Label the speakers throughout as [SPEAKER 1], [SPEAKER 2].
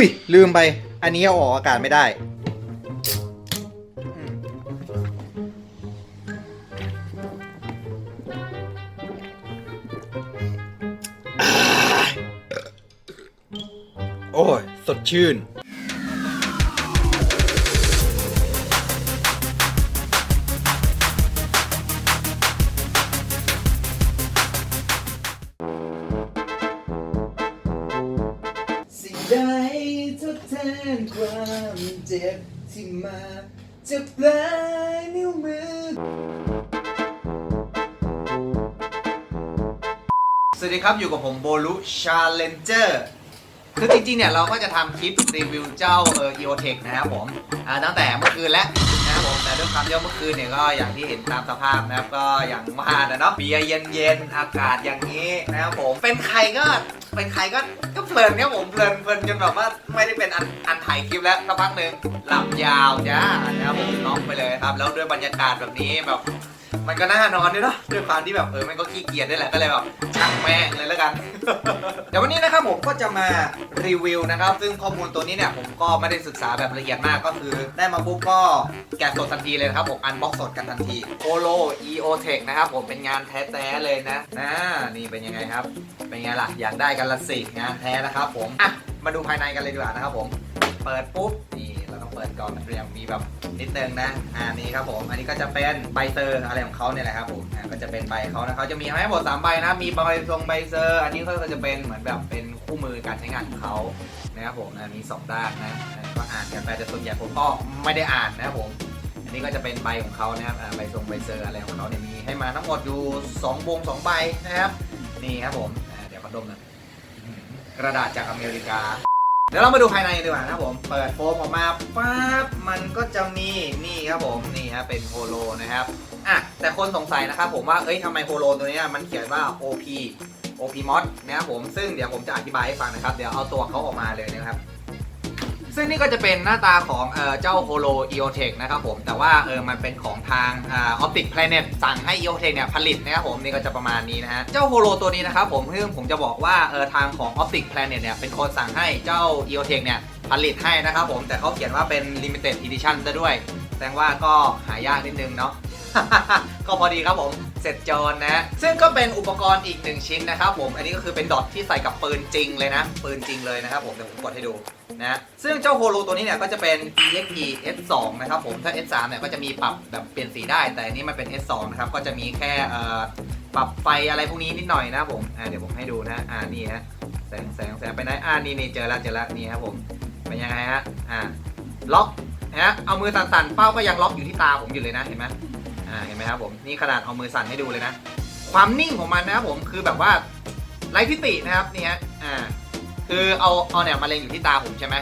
[SPEAKER 1] อุ้ย ลืมไป อันนี้เอาออกอากาศไม่ได้ โอ้ย สดชื่นสิ่งใด ทดแทนความเจ็บที่มาจะปลายนิ้วมือ สวัสดีครับอยู่กับผมโบลุชาเลนเจอร์ คือจริงๆเนี่ยเราก็จะทำคลิปรีวิวเจ้าเออ EOTech นะครับผมอ่าตั้งแต่เมื่อคืนแล้วนะครับผมแต่ด้วยความที่ว่าเมื่อคืนเนี่ยก็อย่างที่เห็นตามสภาพนะครับก็อย่างว่านะเนาะเบียร์เย็นๆอากาศอย่างนี้นะครับผมเป็นใครก็เป็นใครก็ก็เพลินครับผมเพลินเพลินจนแบบว่าไม่ได้เป็นอันอันถ่ายคลิปแล้วสักพักหนึ่งหลับยาวจ้านะครับผมน็อกไปเลยครับแล้วด้วยบรรยากาศแบบนี้แบบ มันก็น่านอนด้วยเนาะด้วยความที่แบบเออมันก็ขี้เกียจด้วยแหละก็เลยแบบช่างแม่งเลยแล้วกัน เดี๋ยววันนี้นะครับผมก็จะมารีวิวนะครับ ซึ่งข้อมูลตัวนี้เนี่ยผมก็ไม่ได้ศึกษาแบบละเอียดมากก็คือ ได้มาปุ๊บก็แกะสดทันทีเลยนะครับผมอันบ็อกสดกันทันทีโ o โล EO Tech นะครับผมเป็นงานแท้ๆเลยนะนะนี่เป็นยังไงครับ เป็นไงล่ะอยากได้กันละสิงานแท้นะครับผมอะมาดูภายในกันเลยดีกว่านะครับผม เปิดปุ๊บนี่ เราต้องเปิดก่อนมันยังมีแบบนิดนึงนะอ่านี่ครับผม อันนี้ก็จะเป็นใบเซอร์อะไรของเขาเนี่ยแหละครับผมอ่าก็จะเป็นใบเขานะเขาจะมีให้หมดสามใบนะมีใบทรงใบเซอร์ อันนี้ก็จะเป็นเหมือนแบบเป็นคู่มือการใช้งานของเขานะครับผมมีสองด้านนะก็อ่านกันไปแต่ส่วนใหญ่ผมก็ไม่ได้อ่านนะครับผม อันนี้ก็จะเป็นใบของเขานะครับใบทรงใบเซอร์อะไรของเขาเนี่ยมีให้มาทั้งหมดอยู่สองวงสองใบนะครับนี่ครับผมเดี๋ยวขอดมน่อยอื้อหือกระดาษจากอเมริกา เดี๋ยวเรามาดูภายในดีกว่านะครับผม เปิดโฟมออกมาปั๊บมันก็จะมีนี่ครับผมนี่ครับเป็นโฮโลนะครับอะแต่คนสงสัยนะครับผมว่าเอ้ยทำไมโฮโลตัวนี้มันเขียนว่า OP OP mod นะครับผมซึ่งเดี๋ยวผมจะอธิบายให้ฟังนะครับ เดี๋ยวเอาตัวเขาออกมาเลยนะครับ ซึ่งนี่ก็จะเป็นหน้าตาของเอ่อเจ้า Holo EOTech นะครับผมแต่ว่าเออมันเป็นของทางอ Optic Planet สั่งให้ EOTech เนี่ยผลิตนะครับผมนี่ก็จะประมาณนี้นะฮะเจ้า Holo ตัวนี้นะครับผมซึ่งผมจะบอกว่าเออทางของ Optic Planet เนี่ยเป็นคนสั่งให้เจ้า EOTech เนี่ยผลิตให้นะครับผมแต่เขาเขียนว่าเป็น Limited Edition ซะด้วย แสดงว่าก็หายากนิดนึงเนาะ ก็พอดีครับผม เสร็จจรนะ ซึ่งก็เป็นอุปกรณ์อีกหนึ่งชิ้นนะครับผม อันนี้ก็คือเป็นดอทที่ใส่กับปืนจริงเลยนะ ปืนจริงเลยนะครับผม เดี๋ยวผมกดให้ดู นะซึ่งเจ้าโฮโลตัวนี้เนี่ยก็จะเป็น EXP S2 นะครับผมถ้า S3 เนี่ยก็จะมีปรับแบบเปลี่ยนสีได้ แต่อันนี้มันเป็น S2 นะครับก็จะมีแค่ปรับไฟอะไรพวกนี้นิดหน่อยนะผมอ่าเดี๋ยวผมให้ดูนะอ่านี่ฮะแสงแสงแสงไปไหนอ่านี่นี่เจอแล้วเจอแล้วนี่ครับผมเป็นยังไงฮะอ่าล็อกนะฮะเอามือสั่นๆเป้าก็ยังล็อกอยู่ที่ตาผมอยู่เลยนะเห็นไหมอ่าเห็นไหมครับผมนี่ขนาดเอามือสั่นให้ดูเลยนะ ความนิ่งของมันนะครับผมคือแบบว่าไร้ทิฏฐินะครับนี่ฮะอ่า คือเอาเอาเนี่ยมาเล็งอยู่ที่ตาผมใช่ไหม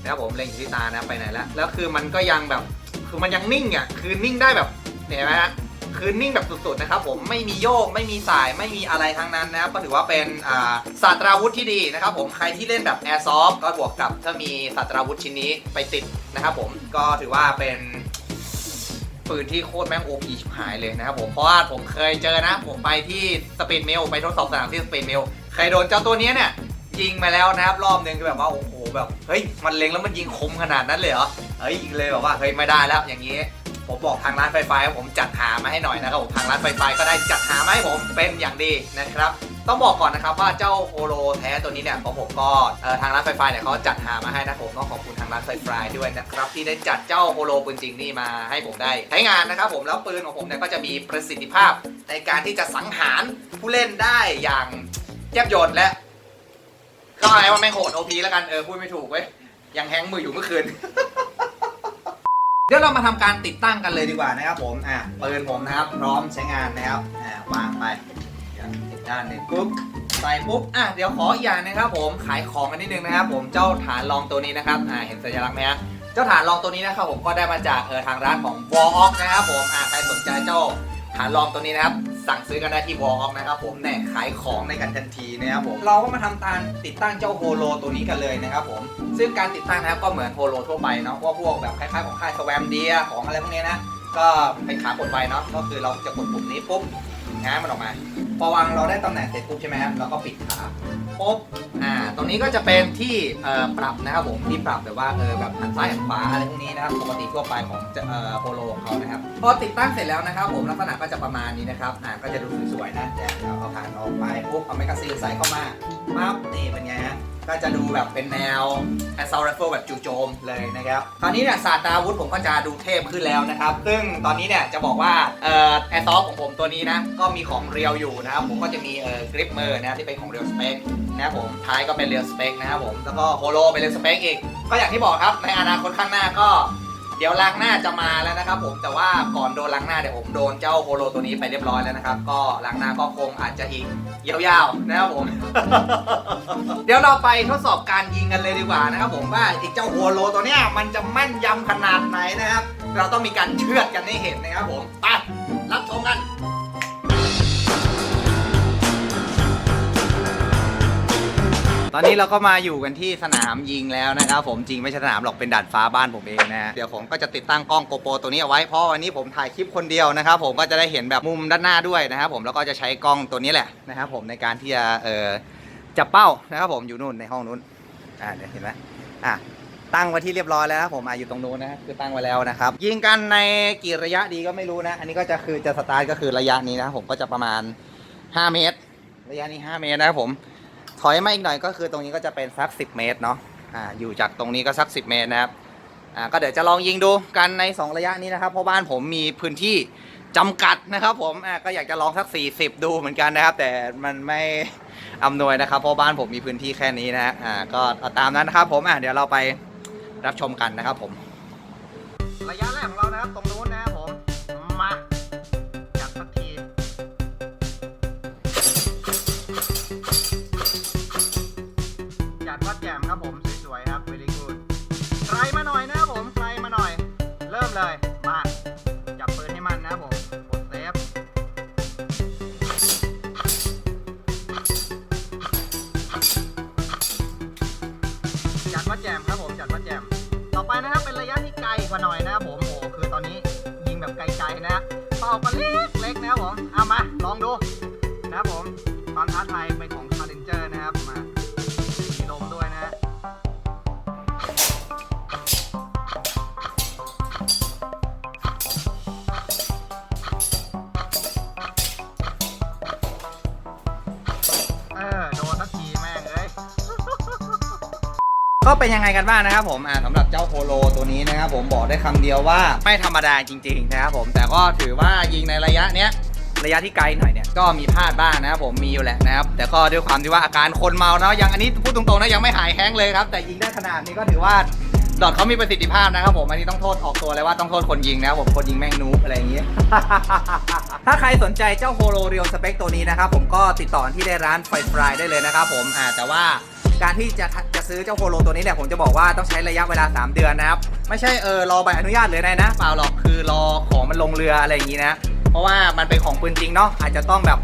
[SPEAKER 1] นะครับผมเล็งอยู่ที่ตานะไปไหนแล้วแล้วคือมันก็ยังแบบคือมันยังนิ่งอะคือนิ่งได้แบบเห็นไหมฮะคือนิ่งแบบสุดๆนะครับผมไม่มีโยกไม่มีสายไม่มีอะไรทั้งนั้นนะครับก็ถือว่าเป็นศาสตราวุธที่ดีนะครับผมใครที่เล่นแบบแอร์ซอฟก็บวกกับถ้ามีศาสตราวุธชิ้นนี้ไปติดนะครับผมก็ถือว่าเป็นปืนที่โคตรแม่งโอพีชิบหายเลยนะครับผมเพราะว่าผมเคยเจอนะผมไปที่สเปนเมลไปทดสอบสนามที่สเปนเมลเคยโดนเจ้าตัวเนี้ยเนี่ย ยิงมาแล้วนะครับรอบหนึงคือแบบว่าโอ้โหแบบเฮ้ยมันเล็งแล้วมันยิงคมขนาดนั้นเลยเหรอเฮ้ยเลยแบบว่าเฮ้ยไม่ได้แล้วอย่างนี้ผมบอกทางร้านไฟฟ้าผมจัดหามาให้หน่อยนะครับผมทางร้านไฟฟ้าก็ได้จัดหามาให้ผมเป็นอย่างดีนะครับ ต้องบอกก่อนนะครับว่าเจ้าโฮโลแท้ตัวนี้เนี่ยของผมก็ทางร้านไฟฟ้าเนี่ยเขาจัดหามาให้นะผมต้องขอบคุณทางร้านไฟฟ้าด้วยนะครับที่ได้จัดเจ้าโฮโลปืนจริงนี่มาให้ผมได้ใช้งานนะครับผมแล้วปืนของผมเนี่ยก็จะมีประสิทธิภาพในการที่จะสังหารผู้เล่นได้อย่างแยบยลและ ก็อะไรว่าแม่งโหดโอพีแล้วกัน เออพูดไม่ถูกเว้ย ยังแฮงก์มืออยู่เมื่อคืน เดี๋ยวเรามาทำการติดตั้งกันเลยดีกว่านะครับผม อะปืนผมนะครับ พร้อมใช้งานนะครับ อ่าวางไปเดี๋ยวอีกด้านหนึ่งปุ๊บ ใส่ปุ๊บ อะเดี๋ยวขออีกอย่างนะครับผม ขายของกันนิดนึงนะครับผม เจ้าฐานรองตัวนี้นะครับ อ่าเห็นสัญลักษณ์ไหมฮะ เจ้าฐานรองตัวนี้นะครับผมก็ได้มาจากเออทางร้านของ w a l l o c นะครับผม อ่าใครสนใจเจ้าฐานรองตัวนี้นะครับ สั่งซื้อกันได้ที่วอล์กนะครับผมแน่ขายของในกันทันทีนะครับผมเราก็มาทำการติดตั้งเจ้าโฮโลตัวนี้กันเลยนะครับผมซึ่งการติดตั้งนะครับก็เหมือนโฮโลทั่วไปเนาะว่าพวกแบบคล้ายๆของค่ายสแวมเดียของอะไรพวกนี้นะก็เป็นขากดไปเนาะก็คือเราจะกดปุ่มนี้ปุ๊บง้างมันออกมาพอวางเราได้ตำแหน่งเสร็จปุ๊บใช่ไหมครับเราก็ปิดขาปุ๊บอ่า ตรงนี้ก็จะเป็นที่ปรับนะครับผมที่ปรับแบบว่าเออแบบหันซ้ายหันขวาอะไรพวกนี้นะครับปกติทั่วไปของเอ่อโปโลของเขานะครับพอติดตั้งเสร็จแล้วนะครับ ผมลักษณะก็จะประมาณนี้นะครับอ่าก็จะดูสวยๆนะเดี๋ยวเราเอาผ่านออกไปปุ๊บเอาแมกกาซีนใส่เข้ามาปั๊บนี่เป็นไงฮะ ก็จะดูแบบเป็นแนว assault rifle แบบจู่โจมเลยนะครับ คราวนี้เนี่ยศาสตราวุธผมก็จะดูเทพขึ้นแล้วนะครับ ซึ่งตอนนี้เนี่ยจะบอกว่าเอ่อ assault ของผมตัวนี้นะ ก็มีของเรียวอยู่นะครับ ผมก็จะมีเอ่อกริปเมอร์นะครับที่เป็นของเรียวสเปคนะครับผมท้ายก็เป็นเรียวสเปคนะครับผมแล้วก็โฮโลเป็นเรียวสเปคอีก ก็อย่างที่บอกครับในอนาคตข้างหน้าก็ เดี๋ยวล้างหน้าจะมาแล้วนะครับ ผมแต่ว่าก่อนโดนล้างหน้าเดี๋ยวผมโดนเจ้าโฮโลตัวนี้ไปเรียบร้อยแล้วนะครับ ก็ล้างหน้าก็คงอาจจะอีกยาวๆนะครับผม เดี๋ยวเราไปทดสอบการยิงกันเลยดีกว่านะครับ ผมว่าไอ้เจ้าโฮโลตัวเนี้ยมันจะแม่นยำขนาดไหนนะครับ เราต้องมีการเชือดกันให้เห็นนะครับ ผมไปรับชมกัน ตอนนี้เราก็มาอยู่กันที่สนามยิงแล้วนะครับ ผมจริงไม่ใช่สนามหรอกเป็นด่านฟ้าบ้านผมเองนะเดี๋ยวผมก็จะติดตั้งกล้องโกโปรตัวนี้เอาไว้เพราะวันนี้ผมถ่ายคลิปคนเดียวนะครับ ผมก็จะได้เห็นแบบมุมด้านหน้าด้วยนะครับ ผมแล้วก็จะใช้กล้องตัวนี้แหละนะครับ ผมในการที่จะเอ่อจับเป้านะครับ ผมอยู่นู่นในห้องนู้นอ่าเดี๋ยวเห็นไหมอะตั้งไว้ที่เรียบร้อยแล้วนะผมอะอยู่ตรงนู้นนะคือตั้งไว้แล้วนะครับ ยิงกันในกี่ระยะดีก็ไม่รู้นะ อันนี้ก็จะคือจะสตาร์ทก็คือระยะนี้นะผมก็จะประมาณ 5 เมตร ระยะนี้ 5 เมตรนะครับผม อยมาอีกหน่อยก็คือตรงนี้ก็จะเป็นสัก 10 เมตรเนาะอ่าอยู่จากตรงนี้ก็สัก 10 เมตรนะครับอ่าก็เดี๋ยวจะลองยิงดูกันใน 2 ระยะนี้นะครับ เพราะบ้านผมมีพื้นที่จำกัดนะครับผมอ่าก็อยากจะลองสัก 40 ดูเหมือนกันนะครับ แต่มันไม่อำนวยนะครับ เพราะบ้านผมมีพื้นที่แค่นี้นะฮะอ่าก็ตามนั้นนะครับผมอ่าเดี๋ยวเราไปรับชมกันนะครับผม ระยะแรก จัดวัดแจมครับผมจัดวัดแจม ต่อไปนะครับเป็นระยะที่ไกลกว่าหน่อยนะครับ เป็นยังไงกันบ้างนะครับผมอ่าสำหรับเจ้าโฮโลตัวนี้นะครับผมบอกได้คำเดียวว่าไม่ธรรมดาจริงๆนะครับผมแต่ก็ถือว่ายิงในระยะเนี้ยระยะที่ไกลหน่อยเนี่ยก็มีพลาดบ้างนะครับผมมีอยู่แหละนะครับแต่ก็ด้วยความที่ว่าอาการคนเมาเนาะยังอันนี้พูดตรงๆนะยังไม่หายแห้งเลยครับแต่ยิงได้ขนาดนี้ก็ถือว่าดอทเขามีประสิทธิภาพนะครับผมอันนี้ต้องโทษออกตัวเลยว่าต้องโทษคนยิงนะครับผมคนยิงแม่งนูบอะไรอย่างเงี้ยถ้าใครสนใจเจ้าโฮโลเรียลสเปคตัวนี้นะครับผมก็ติดต่อที่ได้ร้านไฟฟรายได้เลยนะครับผมอ่าแต่ว่า การที่จะจะซื้อเจ้าโฮโลตัวนี้เนี่ยผมจะบอกว่าต้องใช้ระยะเวลา 3 เดือนนะครับ ไม่ใช่เออรอใบอนุญาตหรืออะไรนะเปล่าหรอกคือรอของมันลงเรืออะไรอย่างนี้นะ เพราะว่ามันเป็นของปืนจริงเนาะอาจจะต้องแบบ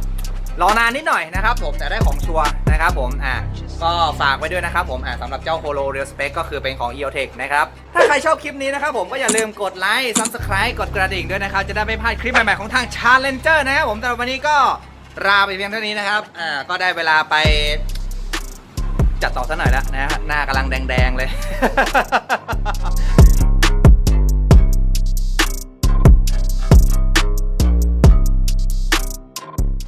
[SPEAKER 1] รอนานนิดหน่อยนะครับผมแต่ได้ของชัวร์นะครับผมอ่าก็ฝากไว้ด้วยนะครับผมอ่าสำหรับเจ้า Holo Real Spec ก็คือเป็นของ EOTech นะครับ ถ้าใครชอบคลิปนี้นะครับผมก็อย่าลืมกดไลค์ Subscribe กดกระดิ่งด้วยนะครับ จะได้ไม่พลาดคลิปใหม่ ๆ ของทาง Challenger นะครับผมแต่วันนี้ก็ลาไปเพียงเท่านี้นะครับอ่าก็ได้เวลาไป จัดต่อซะหน่อยแล้วนะฮะหน้ากำลังแดงๆเลย